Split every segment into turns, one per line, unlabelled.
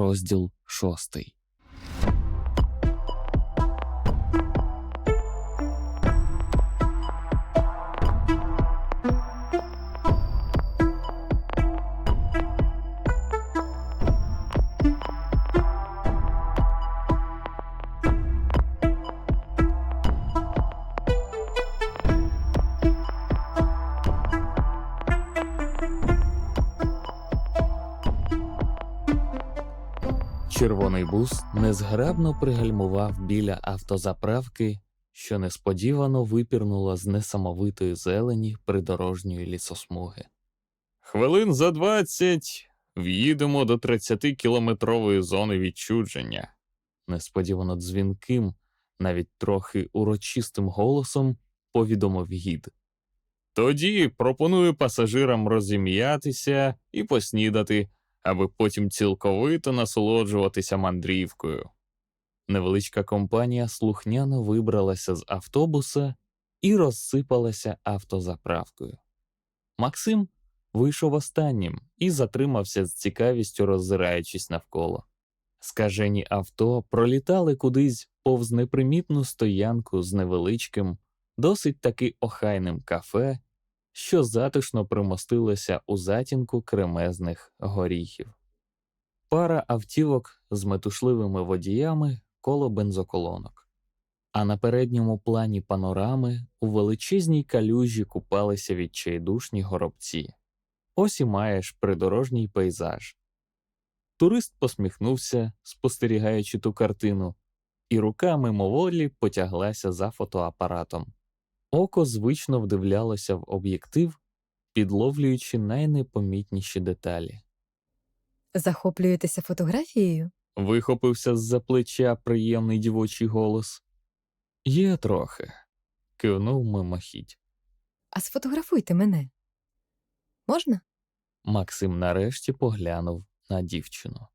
Розділ шостий. Червоний бус незграбно пригальмував біля автозаправки, що несподівано випірнула з несамовитої зелені придорожньої лісосмуги. Хвилин за двадцять в'їдемо до 30-кілометрової зони відчудження. Несподівано дзвінким, навіть трохи урочистим голосом повідомив гід. Тоді пропоную пасажирам розім'ятися і поснідати аби потім цілковито насолоджуватися мандрівкою. Невеличка компанія слухняно вибралася з автобуса і розсипалася автозаправкою. Максим вийшов останнім і затримався з цікавістю, роззираючись навколо. Скажені авто пролітали кудись повз непримітну стоянку з невеличким, досить таки охайним кафе що затишно примостилося у затінку кремезних горіхів. Пара автівок з метушливими водіями коло бензоколонок, а на передньому плані панорами у величезній калюжі купалися відчайдушні горобці. Ось і маєш придорожній пейзаж. Турист посміхнувся, спостерігаючи ту картину, і рука мимоволі потяглася за фотоапаратом. Око звично вдивлялося в об'єктив, підловлюючи найнепомітніші деталі.
Захоплюєтеся фотографією?
Вихопився з-за плеча приємний дівочий голос. Є трохи, кивнув мимохідь.
А сфотографуйте мене. Можна?
Максим нарешті поглянув на дівчину.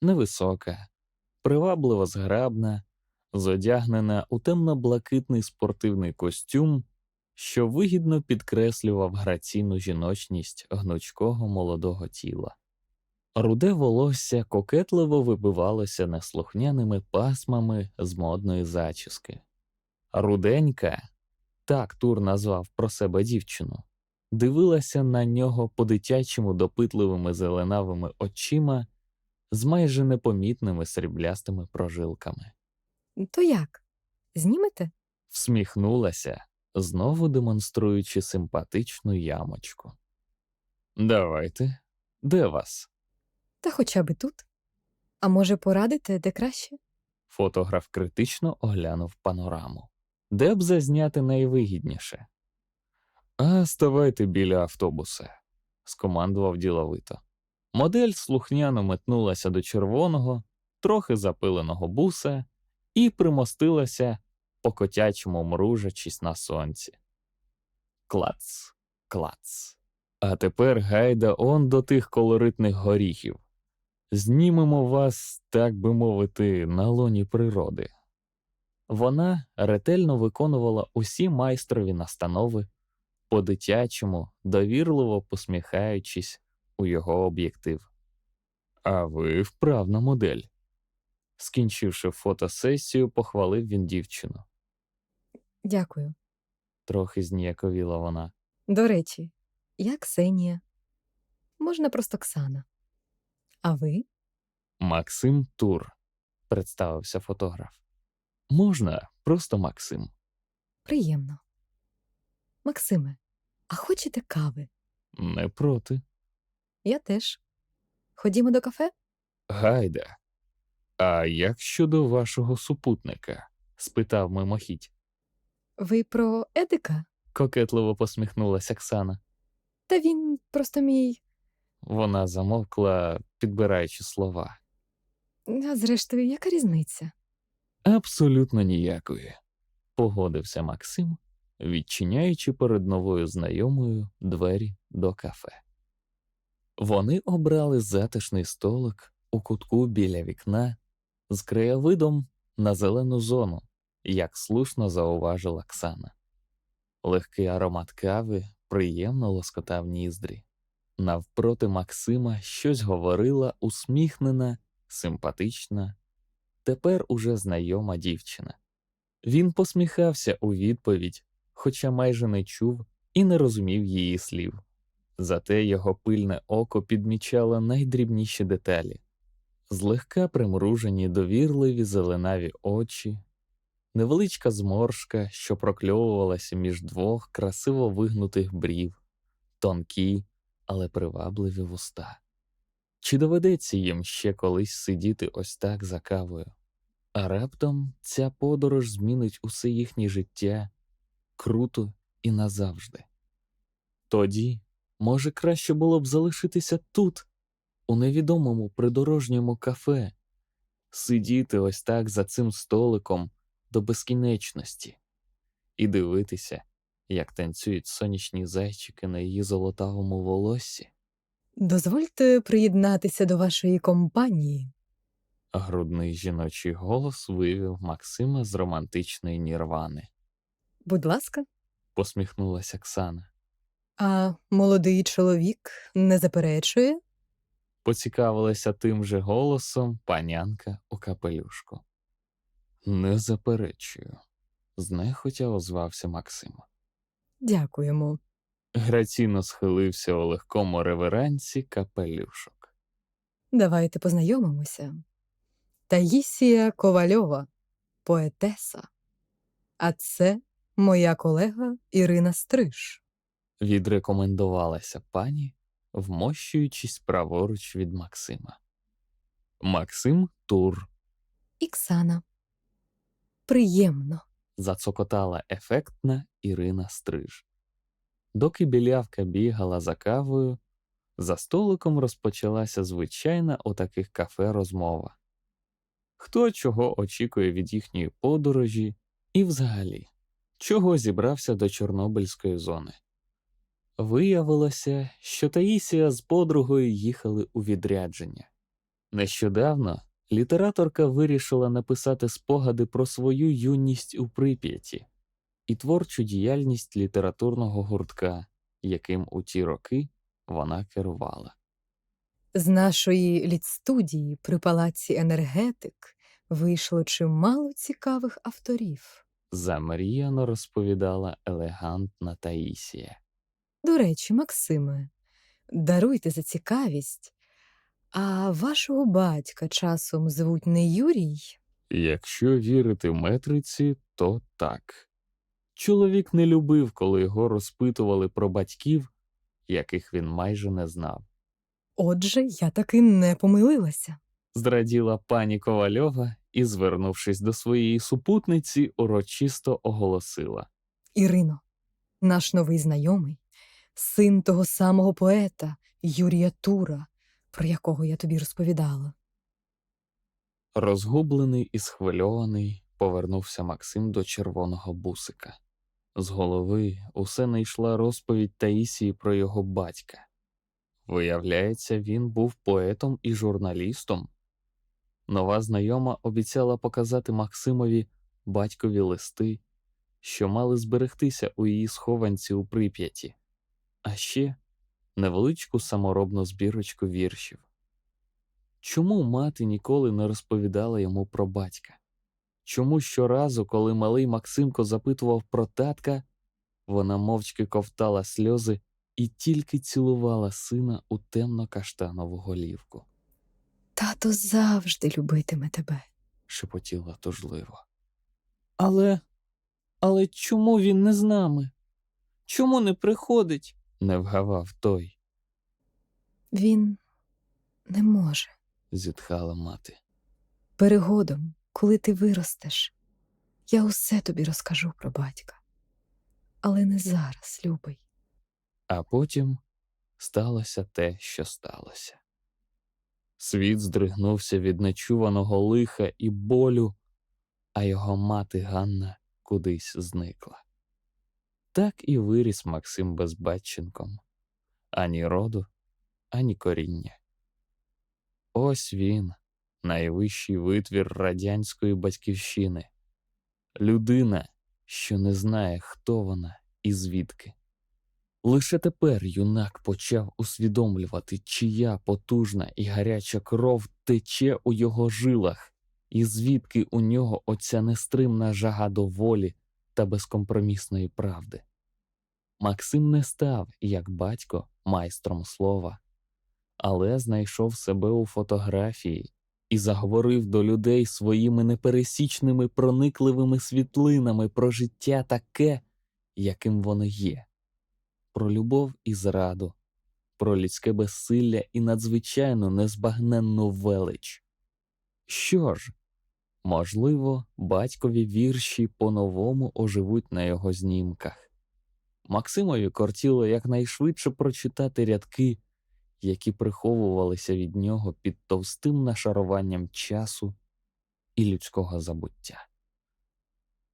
Невисока, привабливо зграбна, зодягнена у темно-блакитний спортивний костюм, що вигідно підкреслював граційну жіночність гнучкого молодого тіла. Руде волосся кокетливо вибивалося неслухняними пасмами з модної зачіски. Руденька, так Тур назвав про себе дівчину, дивилася на нього по дитячому допитливими зеленавими очима з майже непомітними сріблястими прожилками.
То як? Знімете?
всміхнулася, знову демонструючи симпатичну ямочку. Давайте, де вас?
Та хоча б тут. А може, порадите, де краще?
Фотограф критично оглянув панораму. Де б зазняти найвигідніше? А ставайте біля автобуса, скомандував діловито. Модель слухняно метнулася до червоного, трохи запиленого буса і примостилася, по котячому мружачись на сонці. Клац, клац. А тепер гайда он до тих колоритних горіхів. Знімемо вас, так би мовити, на лоні природи. Вона ретельно виконувала усі майстрові настанови, по дитячому, довірливо посміхаючись у його об'єктив. А ви вправна модель. Скінчивши фотосесію, похвалив він дівчину.
Дякую.
Трохи зніяковіла вона.
До речі, я Ксенія. Можна просто Ксана. А ви?
Максим Тур, представився фотограф. Можна, просто Максим.
Приємно. Максиме, а хочете кави?
Не проти.
Я теж. Ходімо до кафе?
Гайда. А як щодо вашого супутника? спитав мимохідь.
Ви про Едика?
Кокетливо посміхнулася Оксана.
Та він просто мій.
Вона замовкла, підбираючи слова.
А зрештою, яка різниця?
Абсолютно ніякої, погодився Максим, відчиняючи перед новою знайомою двері до кафе. Вони обрали затишний столик у кутку біля вікна з краєвидом на зелену зону, як слушно зауважила Оксана. Легкий аромат кави приємно лоскотав ніздрі. Навпроти Максима щось говорила усміхнена, симпатична, тепер уже знайома дівчина. Він посміхався у відповідь, хоча майже не чув і не розумів її слів. Зате його пильне око підмічало найдрібніші деталі злегка примружені довірливі зеленаві очі, невеличка зморшка, що прокльовувалася між двох красиво вигнутих брів, тонкі, але привабливі вуста. Чи доведеться їм ще колись сидіти ось так за кавою? А раптом ця подорож змінить усе їхнє життя круто і назавжди. Тоді, може, краще було б залишитися тут, у невідомому придорожньому кафе, сидіти ось так за цим столиком до безкінечності і дивитися, як танцюють сонячні зайчики на її золотавому волоссі.
Дозвольте приєднатися до вашої компанії.
Грудний жіночий голос вивів Максима з романтичної нірвани.
Будь ласка.
Посміхнулася Ксана.
А молодий чоловік не заперечує?
Поцікавилася тим же голосом панянка у капелюшку. Не заперечую, знехотя озвався Максим.
Дякуємо.
Граційно схилився у легкому реверансі капелюшок.
Давайте познайомимося. Таїсія Ковальова, поетеса. А це моя колега Ірина Стриж.
Відрекомендувалася пані, вмощуючись праворуч від Максима. Максим Тур
Іксана. Приємно.
зацокотала ефектна Ірина Стриж. Доки білявка бігала за кавою, за столиком розпочалася звичайна у таких кафе розмова. Хто чого очікує від їхньої подорожі, і взагалі, чого зібрався до Чорнобильської зони. Виявилося, що Таїсія з подругою їхали у відрядження. Нещодавно літераторка вирішила написати спогади про свою юність у Прип'яті і творчу діяльність літературного гуртка, яким у ті роки вона керувала.
З нашої літстудії при палаці енергетик вийшло чимало цікавих авторів.
Замріяно розповідала елегантна Таїсія.
До речі, Максиме, даруйте за цікавість. А вашого батька часом звуть не Юрій?
Якщо вірити метриці, то так. Чоловік не любив, коли його розпитували про батьків, яких він майже не знав.
Отже, я таки не помилилася.
Зраділа пані Ковальова і, звернувшись до своєї супутниці, урочисто оголосила.
Ірино, наш новий знайомий, син того самого поета Юрія Тура, про якого я тобі розповідала.
Розгублений і схвильований повернувся Максим до червоного бусика. З голови усе не йшла розповідь Таїсії про його батька. Виявляється, він був поетом і журналістом. Нова знайома обіцяла показати Максимові батькові листи, що мали зберегтися у її схованці у Прип'яті, а ще невеличку саморобну збірочку віршів. Чому мати ніколи не розповідала йому про батька? Чому щоразу, коли малий Максимко запитував про татка, вона мовчки ковтала сльози і тільки цілувала сина у темно-каштанову голівку,
Тато завжди любитиме тебе.
шепотіла тужливо. Але, але чому він не з нами? Чому не приходить? Не вгавав той,
Він не може.
зітхала мати.
Перегодом, коли ти виростеш, я усе тобі розкажу про батька. Але не зараз, любий.
А потім сталося те, що сталося. Світ здригнувся від нечуваного лиха і болю, а його мати Ганна кудись зникла. Так і виріс Максим безбатченком ані роду, ані коріння. Ось він, найвищий витвір радянської батьківщини, людина, що не знає, хто вона і звідки. Лише тепер юнак почав усвідомлювати, чия потужна і гаряча кров тече у його жилах, і звідки у нього оця нестримна жага до волі та безкомпромісної правди. Максим не став, як батько, майстром слова, але знайшов себе у фотографії і заговорив до людей своїми непересічними проникливими світлинами про життя таке, яким воно є, про любов і зраду, про людське безсилля і надзвичайну незбагненну велич. Що ж, можливо, батькові вірші по-новому оживуть на його знімках. Максимові кортіло якнайшвидше прочитати рядки, які приховувалися від нього під товстим нашаруванням часу і людського забуття.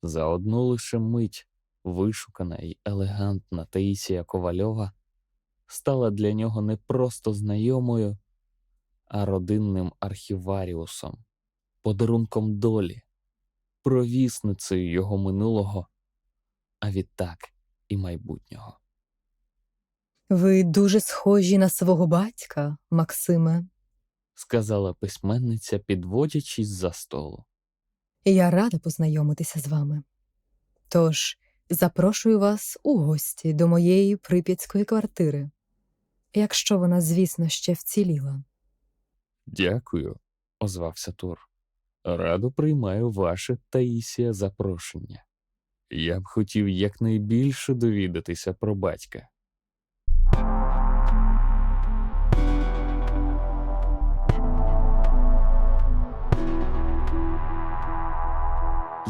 За одну лише мить вишукана й елегантна Таїсія Ковальова стала для нього не просто знайомою, а родинним архіваріусом, подарунком долі, провісницею його минулого, а відтак і майбутнього.
Ви дуже схожі на свого батька, Максиме.
сказала письменниця, підводячись за столу.
Я рада познайомитися з вами. Тож запрошую вас у гості до моєї прип'ятської квартири, якщо вона, звісно, ще вціліла.
Дякую, озвався Тур. Радо приймаю ваше Таїсія запрошення. Я б хотів якнайбільше довідатися про батька.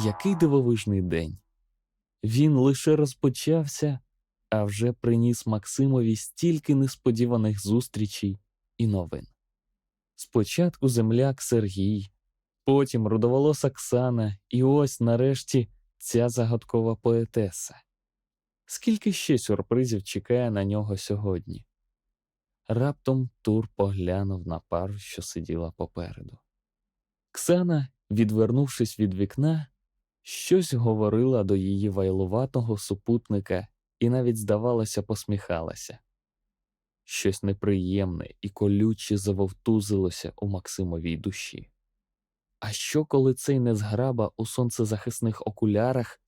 Який дивовижний день. Він лише розпочався, а вже приніс Максимові стільки несподіваних зустрічей і новин. Спочатку земляк Сергій, потім рудоволос Оксана, і ось нарешті ця загадкова поетеса. Скільки ще сюрпризів чекає на нього сьогодні? Раптом Тур поглянув на пару, що сиділа попереду. Ксана, відвернувшись від вікна, щось говорила до її вайлуватого супутника і навіть, здавалося, посміхалася. Щось неприємне і колюче завовтузилося у Максимовій душі. А що, коли цей незграба у сонцезахисних окулярах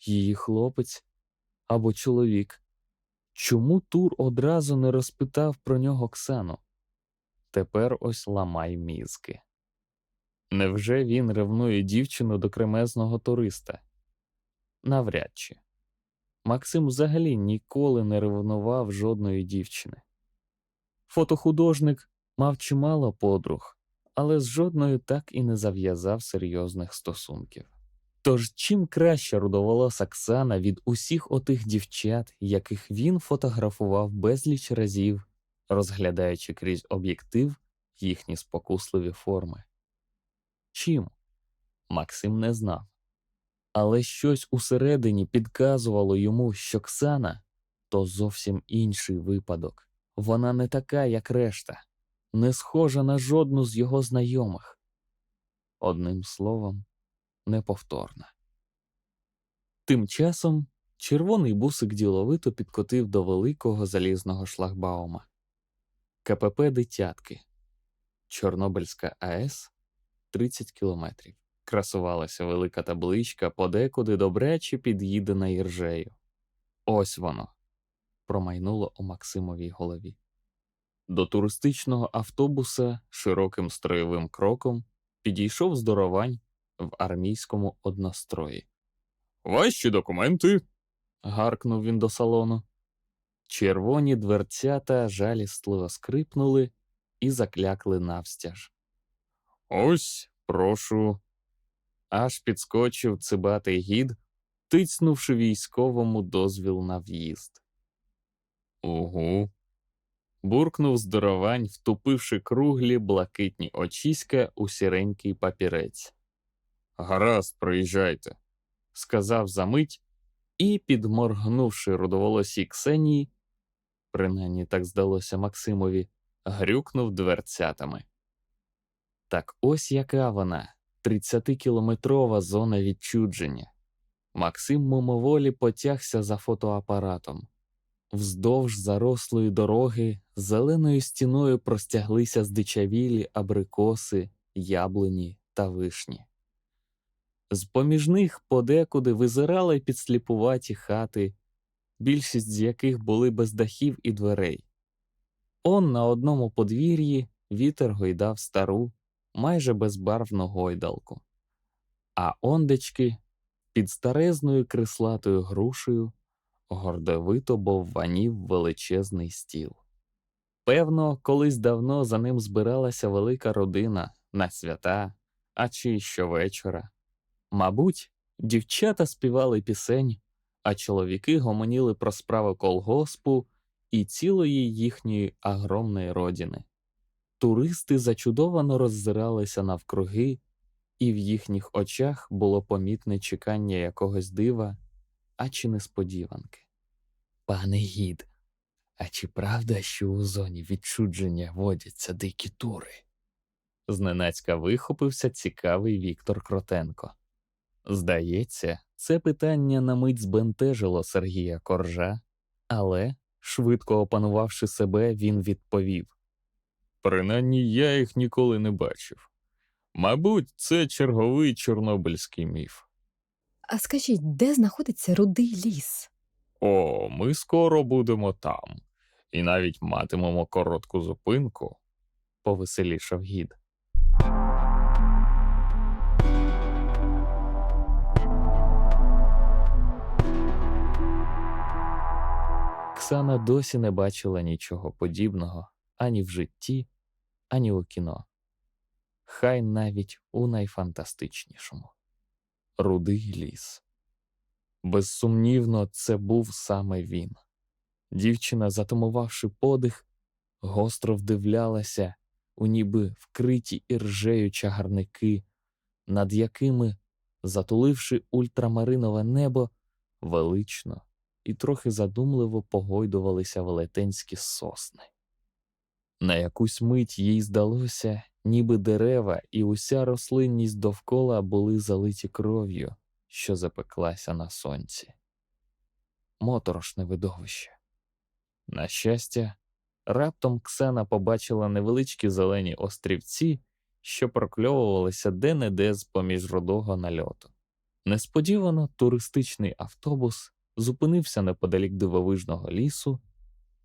її хлопець або чоловік? Чому Тур одразу не розпитав про нього Ксану? Тепер ось ламай мізки. Невже він ревнує дівчину до кремезного туриста? Навряд чи. Максим взагалі ніколи не ревнував жодної дівчини. Фотохудожник мав чимало подруг, але з жодною так і не зав'язав серйозних стосунків. Тож чим краща рудоволоса Оксана від усіх отих дівчат, яких він фотографував безліч разів, розглядаючи крізь об'єктив їхні спокусливі форми. Чим? Максим не знав. Але щось усередині підказувало йому, що Ксана то зовсім інший випадок. Вона не така, як решта, не схожа на жодну з його знайомих. Одним словом, неповторна. Тим часом червоний бусик діловито підкотив до великого залізного шлагбаума. КПП Дитятки, Чорнобильська АЕС 30 кілометрів. Красувалася велика табличка, подекуди добряче під'їдена іржею. Ось воно промайнуло у Максимовій голові. До туристичного автобуса широким строєвим кроком підійшов здоровань в армійському однострої. Ваші документи. гаркнув він до салону. Червоні дверцята жалістливо скрипнули і заклякли навстяж. Ось, прошу. Аж підскочив цибатий гід, тицнувши військовому дозвіл на в'їзд. Угу. Буркнув здоровань, втупивши круглі блакитні очіська у сіренький папірець. Гаразд, проїжджайте, сказав за мить і, підморгнувши рудоволосій Ксенії, принаймні так здалося Максимові, грюкнув дверцятами. Так ось яка вона, 30-кілометрова зона відчудження. Максим мимоволі потягся за фотоапаратом. Вздовж зарослої дороги зеленою стіною простяглися здичавілі абрикоси, яблуні та вишні. З поміж них подекуди визирали підсліпуваті хати, більшість з яких були без дахів і дверей. Он на одному подвір'ї вітер гойдав стару, майже безбарвну гойдалку. А ондечки під старезною крислатою грушею гордовито бовванів величезний стіл. Певно, колись давно за ним збиралася велика родина на свята, а чи щовечора. Мабуть, дівчата співали пісень, а чоловіки гомоніли про справи колгоспу і цілої їхньої агромної родини. Туристи зачудовано роззиралися навкруги, і в їхніх очах було помітне чекання якогось дива, а чи несподіванки. Пане гід, а чи правда, що у зоні відчудження водяться дикі тури? Зненацька вихопився цікавий Віктор Кротенко. Здається, це питання на мить збентежило Сергія Коржа, але, швидко опанувавши себе, він відповів: Принаймні я їх ніколи не бачив. Мабуть, це черговий чорнобильський міф.
А скажіть, де знаходиться рудий ліс?
О, ми скоро будемо там, і навіть матимемо коротку зупинку, повеселішав гід. Ксана досі не бачила нічого подібного ані в житті, ані у кіно. Хай навіть у найфантастичнішому. Рудий ліс. Безсумнівно, це був саме він. Дівчина, затамувавши подих, гостро вдивлялася у ніби вкриті іржею чагарники, над якими, затуливши ультрамаринове небо, велично і трохи задумливо погойдувалися велетенські сосни. На якусь мить їй здалося, ніби дерева і уся рослинність довкола були залиті кров'ю, що запеклася на сонці. Моторошне видовище. На щастя, раптом Ксена побачила невеличкі зелені острівці, що прокльовувалися де-не-де з поміж рудого нальоту. Несподівано туристичний автобус зупинився неподалік дивовижного лісу,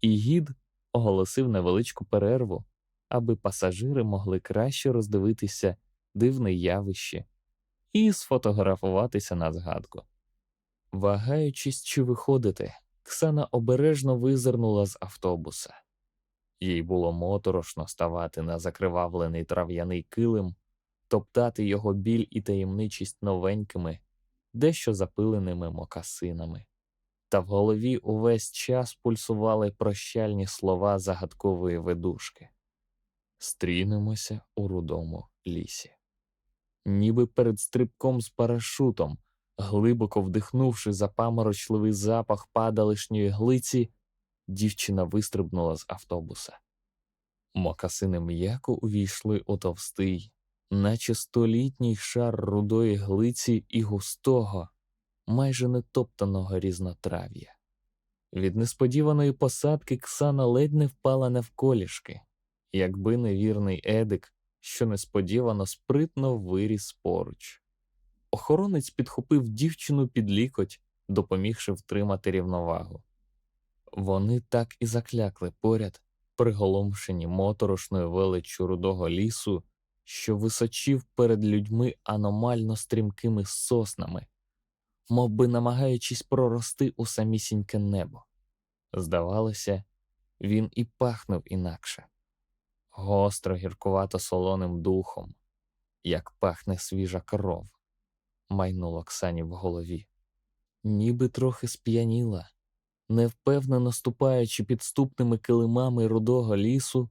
і гід оголосив невеличку перерву, аби пасажири могли краще роздивитися дивне явище і сфотографуватися на згадку. Вагаючись, чи виходити, Ксана обережно визирнула з автобуса. Їй було моторошно ставати на закривавлений трав'яний килим, топтати його біль і таємничість новенькими, дещо запиленими мокасинами. Та в голові увесь час пульсували прощальні слова загадкової ведушки. Стрінемося у рудому лісі. Ніби перед стрибком з парашутом, глибоко вдихнувши запаморочливий запах падалишньої глиці, дівчина вистрибнула з автобуса. Мокасини м'яко увійшли у товстий, наче столітній шар рудої глиці і густого, майже нетоптаного різнотрав'я. Від несподіваної посадки Ксана ледь не впала навколішки, якби невірний Едик, що несподівано спритно виріс поруч. Охоронець підхопив дівчину під лікоть, допомігши втримати рівновагу. Вони так і заклякли поряд, приголомшені моторошною величчю рудого лісу, що височів перед людьми аномально стрімкими соснами, мов би намагаючись прорости у самісіньке небо. Здавалося, він і пахнув інакше. Гостро гіркувато солоним духом, як пахне свіжа кров, майнуло Оксані в голові, ніби трохи сп'яніла, невпевнено ступаючи підступними килимами рудого лісу,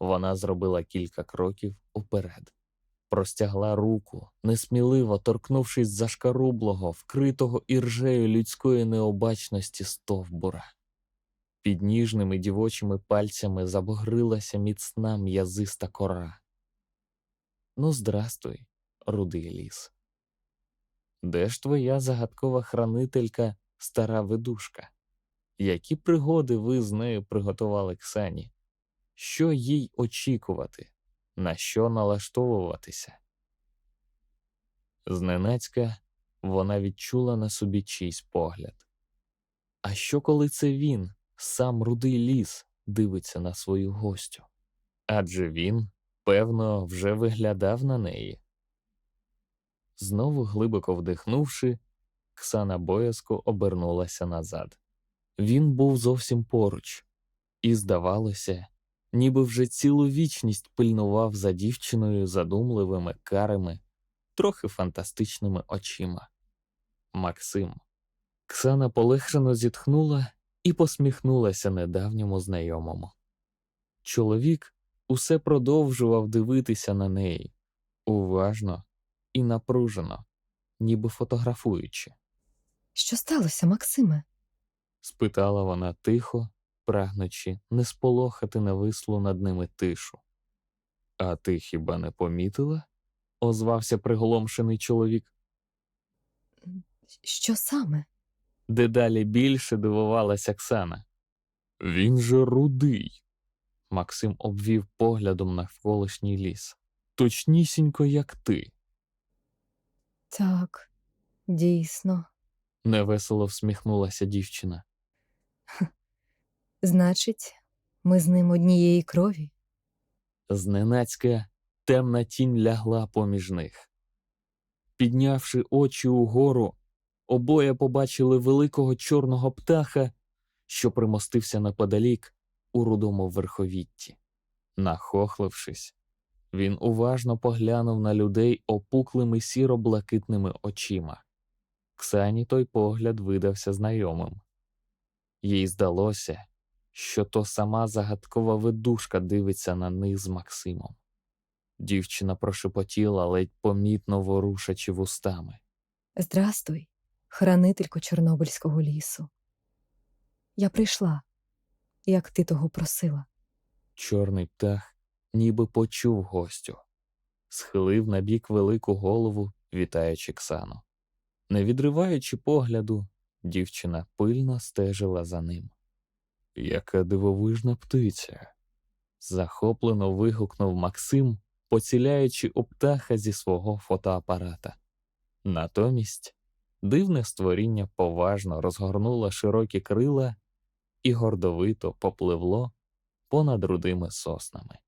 вона зробила кілька кроків уперед, простягла руку, несміливо торкнувшись зашкарублого, вкритого іржею людської необачності стовбура. Під ніжними дівочими пальцями забогрилася міцна м'язиста кора. Ну, здрастуй, рудий ліс. Де ж твоя загадкова хранителька, стара ведушка? Які пригоди ви з нею приготували Ксані? Що їй очікувати, на що налаштовуватися? Зненацька вона відчула на собі чийсь погляд. А що коли це він, сам рудий ліс, дивиться на свою гостю? Адже він, певно, вже виглядав на неї. Знову глибоко вдихнувши, Ксана боязко обернулася назад. Він був зовсім поруч, і, здавалося, ніби вже цілу вічність пильнував за дівчиною задумливими карими, трохи фантастичними очима. Максим. Ксана полегшено зітхнула і посміхнулася недавньому знайомому. Чоловік усе продовжував дивитися на неї уважно і напружено, ніби фотографуючи.
Що сталося, Максиме?
спитала вона тихо, прагнучи не сполохати навислу над ними тишу. А ти хіба не помітила? озвався приголомшений чоловік.
Що саме?
Дедалі більше дивувалася Оксана. Він же рудий. Максим обвів поглядом навколишній ліс. Точнісінько, як ти.
Так, дійсно.
невесело всміхнулася дівчина.
Значить, ми з ним однієї крові.
Зненацька темна тінь лягла поміж них. Піднявши очі угору, обоє побачили великого чорного птаха, що примостився неподалік у рудому верховітті. Нахохлившись, він уважно поглянув на людей опуклими сіро-блакитними очима. Ксані той погляд видався знайомим. Їй здалося, що то сама загадкова ведушка дивиться на них з Максимом. Дівчина прошепотіла, ледь помітно ворушачи вустами.
Здрастуй, хранителько Чорнобильського лісу. Я прийшла, як ти того просила.
Чорний птах ніби почув гостю, схилив на бік велику голову, вітаючи Ксану. Не відриваючи погляду, дівчина пильно стежила за ним. Яка дивовижна птиця. захоплено вигукнув Максим, поціляючи у птаха зі свого фотоапарата. Натомість дивне створіння поважно розгорнуло широкі крила і гордовито попливло понад рудими соснами.